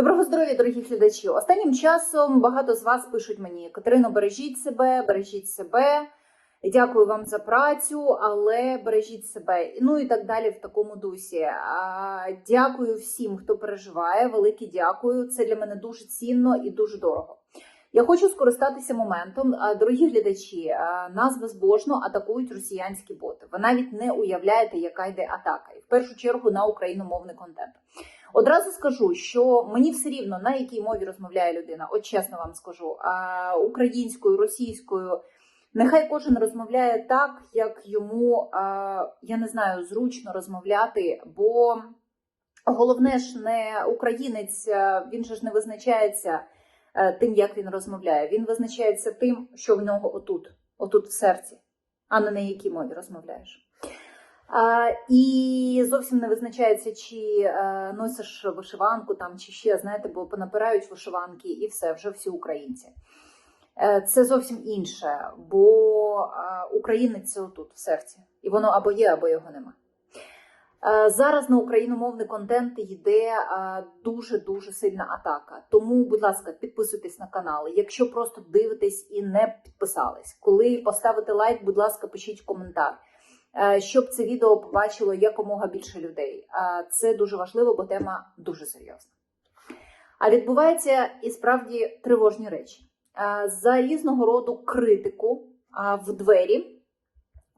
Доброго здоров'я, дорогі глядачі. Останнім часом багато з вас пишуть мені: Катерино, бережіть себе, бережіть себе. Дякую вам за працю, але бережіть себе. Ну і так далі в такому дусі. Дякую всім, хто переживає. Велике дякую. Це для мене дуже цінно і дуже дорого. Я хочу скористатися моментом. Дорогі глядачі, нас безбожно атакують росіянські боти. Ви навіть не уявляєте, яка йде атака, і в першу чергу на україномовний контент. Одразу скажу, що мені все рівно на якій мові розмовляє людина. От чесно вам скажу, а українською, російською. Нехай кожен розмовляє так, як йому я не знаю, зручно розмовляти, бо головне ж не українець, він же ж не визначається е, тим, як він розмовляє. Він визначається тим, що в нього отут, отут в серці, а не на якій мові розмовляєш. І зовсім не визначається, чи е, носиш вишиванку там, чи ще, знаєте, бо понапирають вишиванки і все, вже всі українці. Е, Це зовсім інше, бо е, українець це отут, в серці. І воно або є, або його нема. Зараз на україномовний контент йде дуже дуже сильна атака. Тому, будь ласка, підписуйтесь на канали. Якщо просто дивитесь і не підписались, коли поставите лайк, будь ласка, пишіть коментар, щоб це відео побачило якомога більше людей. Е, Це дуже важливо, бо тема дуже серйозна. А відбуваються і справді тривожні речі. Е, За різного роду критику е, в двері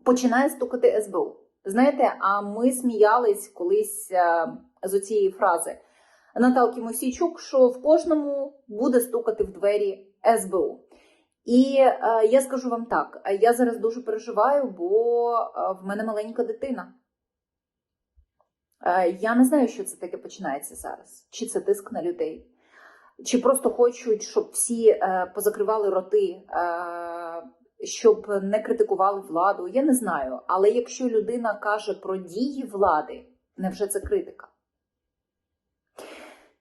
починає стукати СБУ. Знаєте, а ми сміялись колись е, з цієї фрази Наталки Мосійчук, що в кожному буде стукати в двері СБУ. І е, я скажу вам так: е, я зараз дуже переживаю, бо е, в мене маленька дитина. Е, я не знаю, що це таке починається зараз. Чи це тиск на людей, чи просто хочуть, щоб всі е, позакривали роти. Е, щоб не критикували владу, я не знаю. Але якщо людина каже про дії влади, невже це критика?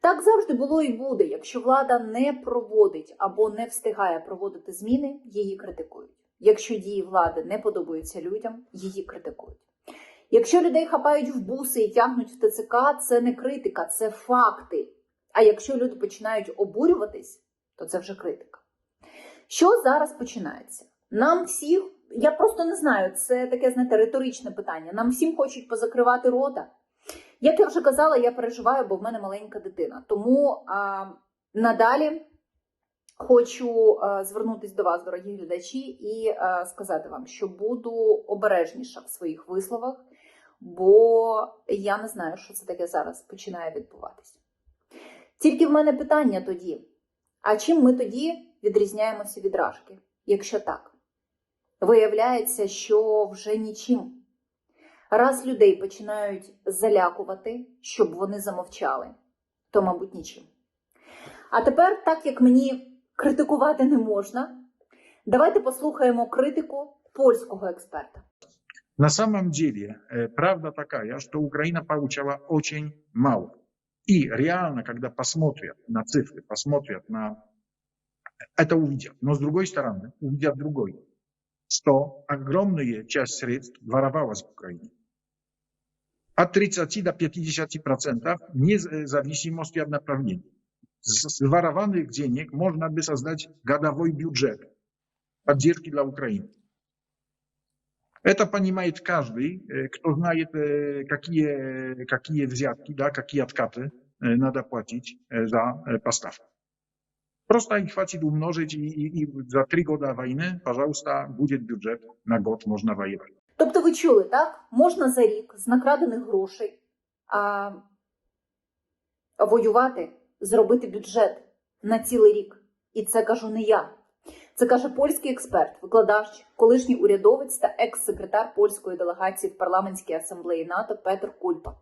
Так завжди було і буде. Якщо влада не проводить або не встигає проводити зміни, її критикують. Якщо дії влади не подобаються людям, її критикують. Якщо людей хапають в буси і тягнуть в ТЦК, це не критика, це факти. А якщо люди починають обурюватись, то це вже критика. Що зараз починається? Нам всіх, я просто не знаю, це таке, знаєте, риторичне питання. Нам всім хочуть позакривати рота. Як я вже казала, я переживаю, бо в мене маленька дитина. Тому а, надалі хочу а, звернутися до вас, дорогі глядачі, і а, сказати вам, що буду обережніша в своїх висловах, бо я не знаю, що це таке зараз починає відбуватися. Тільки в мене питання тоді: а чим ми тоді відрізняємося від рашки, якщо так? Виявляється, що вже нічим. Раз людей починають залякувати, щоб вони замовчали, то, мабуть, нічим. А тепер, так як мені критикувати не можна, давайте послухаємо критику польського експерта. На самом деле, э, правда такая, что Украина получала очень мало. И реально, когда посмотрят на цифры, посмотрят на это увидят. Но с другой стороны, увидят другой, что огромная часть средств воровалась в Украине. От 30 до 50 процентов, вне зависимости от направления. С ворованных денег можно бы создать годовой бюджет поддержки для Украины. Это понимает каждый, э, кто знает, э, какие, какие взятки, да, какие откаты э, надо платить э, за э, поставку. Просто их хватит умножить, и, и- и за три года войны, пожалуйста, будет бюджет на год, можно воевать. Тобто, ви чули, так? Можна за рік з накрадених грошей а, воювати, зробити бюджет на цілий рік. І це кажу не я. Це каже польський експерт, викладач, колишній урядовець та екс-секретар польської делегації в парламентській асамблеї НАТО Петр Кульпа.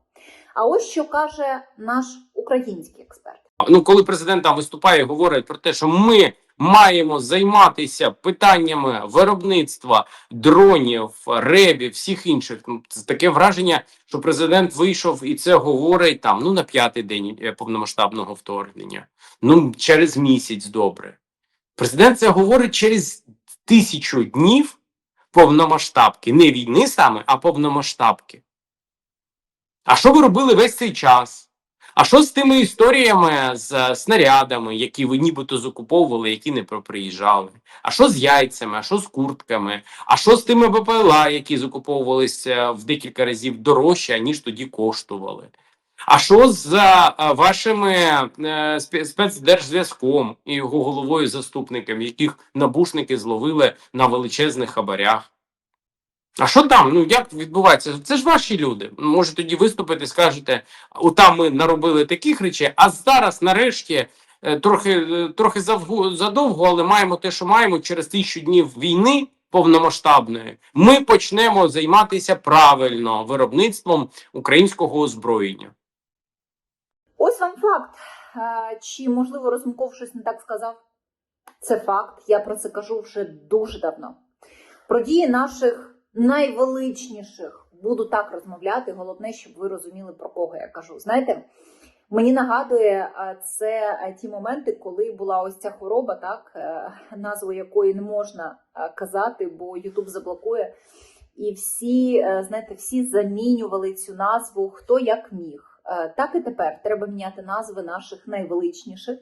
А ось що каже наш український експерт. Ну, коли президент там виступає, і говорить про те, що ми маємо займатися питаннями виробництва дронів, ребів, всіх інших. Ну, це таке враження, що президент вийшов і це говорить там ну на п'ятий день е, повномасштабного вторгнення. Ну через місяць добре. Президент це говорить через тисячу днів повномасштабки, не війни саме, а повномасштабки. А що ви робили весь цей час? А що з тими історіями з е, снарядами, які ви нібито закуповували, які не про- приїжджали? А що з яйцями? А що з куртками? А що з тими БПЛА, які закуповувалися в декілька разів дорожче, ніж тоді коштували? А що з е, вашими е, спецдержзв'язком і його головою заступником, яких набушники зловили на величезних хабарях? А що там? Ну як відбувається? Це ж ваші люди. Може тоді виступити, скажете, у там ми наробили таких речей, а зараз, нарешті, е, трохи, е, трохи задовго, але маємо те, що маємо через тисячу днів війни повномасштабної. Ми почнемо займатися правильно виробництвом українського озброєння. Ось вам факт. Е, Чи можливо Разумков щось не так сказав? Це факт. Я про це кажу вже дуже давно. Про дії наших найвеличніших буду так розмовляти. Головне, щоб ви розуміли, про кого я кажу. Знаєте, мені нагадує це ті моменти, коли була ось ця хвороба, так, е, назву якої не можна казати, бо Ютуб заблокує. І всі, е, знаєте, всі замінювали цю назву хто як міг. Е, Так і тепер треба міняти назви наших найвеличніших,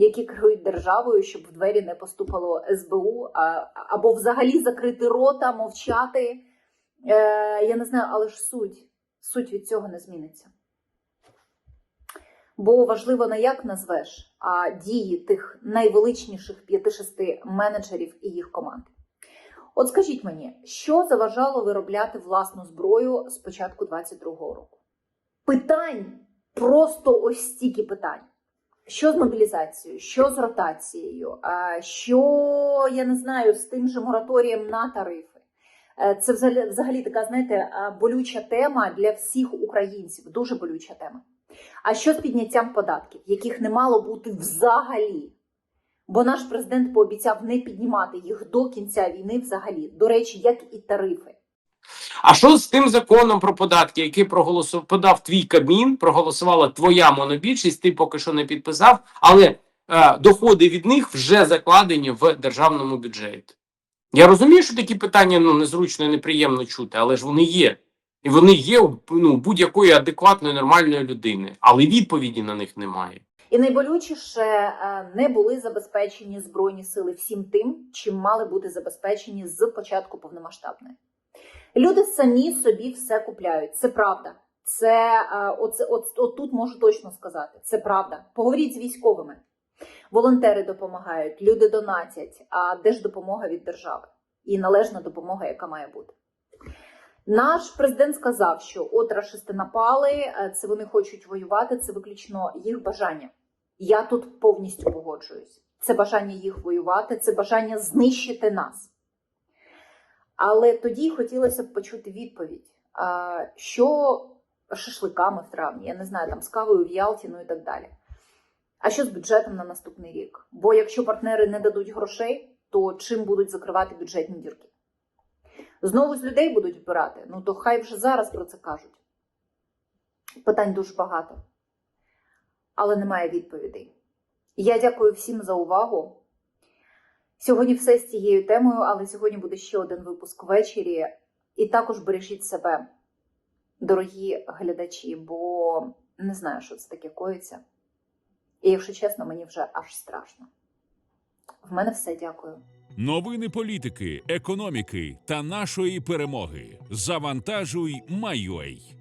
які керують державою, щоб в двері не поступало СБУ, а, або взагалі закрити рота, мовчати. Е, я не знаю, але ж суть, суть від цього не зміниться. Бо важливо не як назвеш, а дії тих найвеличніших 5-6 менеджерів і їх команд. От скажіть мені, що заважало виробляти власну зброю з початку 22-го року? Питань просто ось стільки питань. Що з мобілізацією, що з ротацією, що я не знаю, з тим же мораторієм на тарифи. Е, Це взагалі, взагалі така, знаєте, болюча тема для всіх українців, дуже болюча тема. А що з підняттям податків, яких не мало бути взагалі? Бо наш президент пообіцяв не піднімати їх до кінця війни взагалі. До речі, як і тарифи. А що з тим законом про податки, який проголосував подав твій Кабмін, проголосувала твоя монобільшість, ти поки що не підписав, але е, доходи від них вже закладені в державному бюджеті. Я розумію, що такі питання ну, незручно і неприємно чути, але ж вони є. І вони є ну, будь-якої адекватної, нормальної людини, але відповіді на них немає. І найболючіше е, не були забезпечені збройні сили всім тим, чим мали бути забезпечені з початку повномасштабної. Люди самі собі все купляють. Це правда. Це е, оце, от, от тут можу точно сказати. Це правда. Поговоріть з військовими. Волонтери допомагають, люди донатять. А де ж допомога від держави? І належна допомога, яка має бути. Наш президент сказав, що от рашисти напали, е, це вони хочуть воювати, це виключно їх бажання. Я тут повністю погоджуюсь. Це бажання їх воювати, це бажання знищити нас. Але тоді хотілося б почути відповідь, що шашликами в травні, я не знаю, там з кавою в Ялті, ну і так далі. А що з бюджетом на наступний рік? Бо якщо партнери не дадуть грошей, то чим будуть закривати бюджетні дірки? Знову з людей будуть вбирати, ну то хай вже зараз про це кажуть. Питань дуже багато, але немає відповідей. Я дякую всім за увагу. Сьогодні все з цією темою, але сьогодні буде ще один випуск ввечері. І також бережіть себе, дорогі глядачі, бо не знаю, що це таке коїться. І якщо чесно, мені вже аж страшно. В мене все дякую. Новини політики, економіки та нашої перемоги. Завантажуй, Майой.